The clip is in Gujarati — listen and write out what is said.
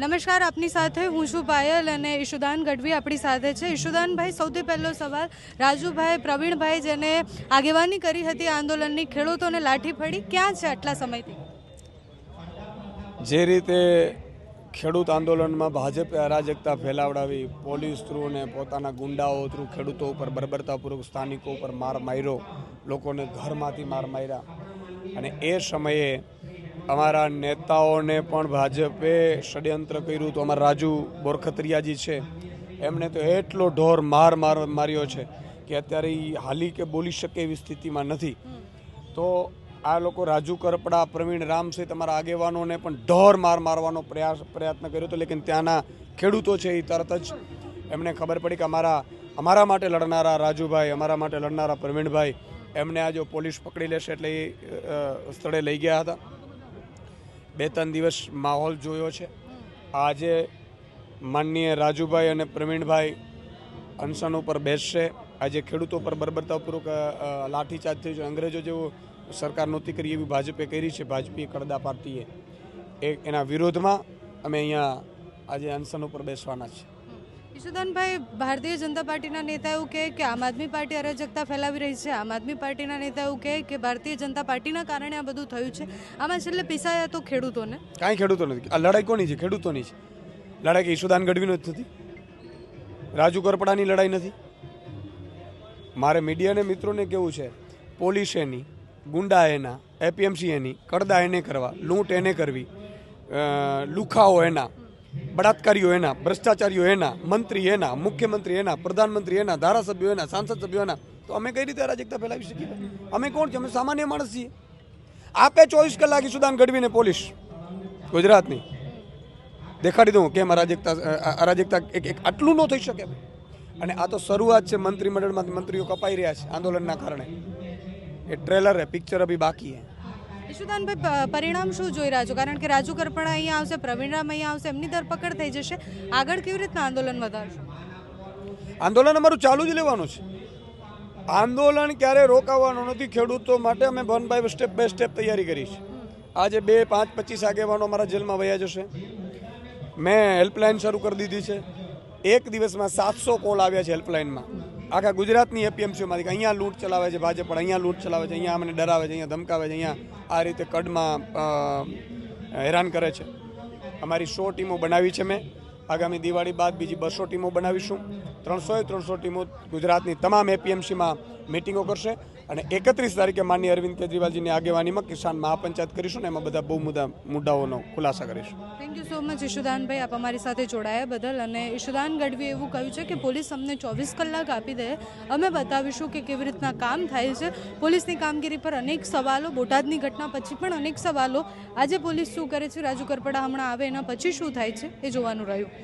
નમસ્કાર, આપની સાથે હું છું પાયલ અને ઈશુદાન ગઢવી આપણી સાથે છે. ઈશુદાનભાઈ, સૌથી પહેલો સવાલ. રાજુભાઈ, પ્રવીણભાઈ જેને આગેવાની કરી હતી આંદોલનની, ખેડૂતોને લાઠી પડી ક્યાં છે આટલા સમયથી? જે રીતે ખેડૂત આંદોલનમાં ભાજપે અરાજકતા ફેલાવડાવી, પોલીસ થ્રુ અને પોતાના ગુંડાઓ થ્રુ ખેડૂતો ઉપર, બર્બરતાપૂર્વક સ્થાનિકો ઉપર માર માર્યો, લોકોને ઘરમાંથી માર માર્યા. અને એ સમયે અમારા નેતાઓને પણ ભાજપે ષડયંત્ર કર્યું તો અમારા રાજુ બોરખત્રિયાજી છે. એમણે તો એટલો ઢોર માર માર માર્યો છે કે અત્યારે એ હાલી કે બોલી શકે એવી સ્થિતિમાં નથી. તો આ લોકો રાજુ કરપડા, પ્રવીણ રામ સહિત તમારા આગેવાનોને પણ ઢોર માર મારવાનો પ્રયાસ, પ્રયત્ન કર્યો હતો લેકિન ત્યાંના ખેડૂતો છે એ તરત જ એમને ખબર પડી કે અમારા અમારા માટે લડનારા રાજુભાઈ, અમારા માટે લડનારા પ્રવીણભાઈ એમને આ જો પોલીસ પકડી લેશે એટલે એ સ્થળે લઈ ગયા હતા. બે ત્રણ દિવસ માહોલ જોયો છે. આજે માનનીય રાજુભાઈ અને પ્રવીણભાઈ અનશન ઉપર બેસશે. આજે ખેડૂતો પર બર્બરતાપૂર્વક લાઠીચાર્જ થયું છે. અંગ્રેજો જેવું સરકાર નહોતી કરી એવી ભાજપે કરી છે. ભાજપી કડદા પાર્ટીએ. એ, એના વિરોધમાં અમે અહીંયા આજે અનશન ઉપર બેસવાના છે ઈશુદાનભાઈ, ભારતીય જનતા પાર્ટીના નેતા એવું કહે કે આમ આદમી પાર્ટી અરાજકતા ફેલાવી રહી છે. આમ આદમી પાર્ટીના નેતા એવું કહે કે ભારતીય જનતા પાર્ટીના કારણે આ બધું થયું છે. આમાં છેલ્લે પીસાયા તો ખેડૂતોને? કાંઈ ખેડૂતો નથી. આ લડાઈ કોની છે? ખેડૂતોની છે. લડાઈ કે ઈશુદાન ગઢવી નથી નથી? રાજુ કરપડાની લડાઈ નથી? મારે મીડિયાને મિત્રોને કેવું છે? પોલીસ એની, ગુંડા એના, એપીએમસી એની કડદા એને કરવા, લૂંટ એને કરવી લુખાઓ એના. બળાત્કારીઓ એના, ભ્રષ્ટાચારીઓ એના, મંત્રી એના, મુખ્યમંત્રી એના, પ્રધાનમંત્રી એના, ધારાસભ્યો એના સાંસદ સભ્યો એના. તો અમે કઈ રીતે અરાજકતા ફેલાવી શકીએ? અમે કોણ છીએ? અમે સામાન્ય માણસ છીએ. આપે ચોવીસ કલાક સુદાન ગઢવીને પોલીસ. ગુજરાતની. દેખાડી દઉં કેમ અરાજકતા અરાજકતા એક એક આટલું ન થઈ શકે. અને આ તો શરૂઆત છે મંત્રીમંડળમાંથી, મંત્રીઓ કપાઈ રહ્યા છે આંદોલનના કારણે. એ ટ્રેલર હે, પિક્ચર અભી બાકી હે. ઈશુદાનભાઈ પરિણામ શું જોઈ રહ્યા છો? કારણ કે રાજુ કરપણા અહીંયા આવશે પ્રવીણરામ અહીંયા આવશે, એમની ધરપકડ થઈ જશે. આગળ કેવી રીતના આંદોલન વધારશો? આંદોલન અમારું ચાલુ જ લેવાનું છે. આંદોલન ક્યારે રોકાવાનું નથી. ખેડૂતો માટે અમે one by step by step તૈયારી કરી છે. આજે બે, પાંચ, પચીસ આગેવાનો અમારા જેલમાં વયા જશે. મેં હેલ્પલાઇન શરૂ કરી દીધી છે. એક દિવસમાં સાતસો કોલ આવ્યા છે હેલ્પલાઇનમાં આખા ગુજરાતની એપીએમસીઓમાંથી કે અહીંયા લૂંટ ચલાવે છે ભાજપ પણ, અહીંયા લૂંટ ચલાવે છે, અહીંયા અમને ડરાવે છે, અહીંયા ધમકાવે છે, અહીંયા આ રીતે કડમાં હેરાન કરે છે. અમારી સો ટીમો બનાવી છે મેં. આગામી દિવાળી બાદ બીજી બસો ટીમો બનાવીશું. ત્રણસો ત્રણસો ટીમો ગુજરાતની તમામ એપીએમસીમાં મિટિંગો કરશે અને એકત્રીસ તારીખે માનનીય અરવિંદ કેજરીવાલજીની આગેવાનીમાં કિસાન મહાપંચાયત કરીશું ને એમાં બધા બહુ મુદ્દા મુદ્દાઓનો ખુલાસા કરીશું. થેન્ક યુ સો મચ ઈશુદાનભાઈ. આપ અમારી સાથે જોડાયા બદલ અને ઈશુદાન ગઢવી એવું કહ્યું છે કે પોલીસ અમને ચોવીસ કલાક આપી દે. અમે બતાવીશું કે કેવી રીતના કામ થાય છે. પોલીસની કામગીરી પર અનેક સવાલો, બોટાદની ઘટના પછી પણ અનેક સવાલો. આજે પોલીસ શું કરે છે, રાજુ કરપડા હમણાં આવે એના પછી શું થાય છે, એ જોવાનું રહ્યું.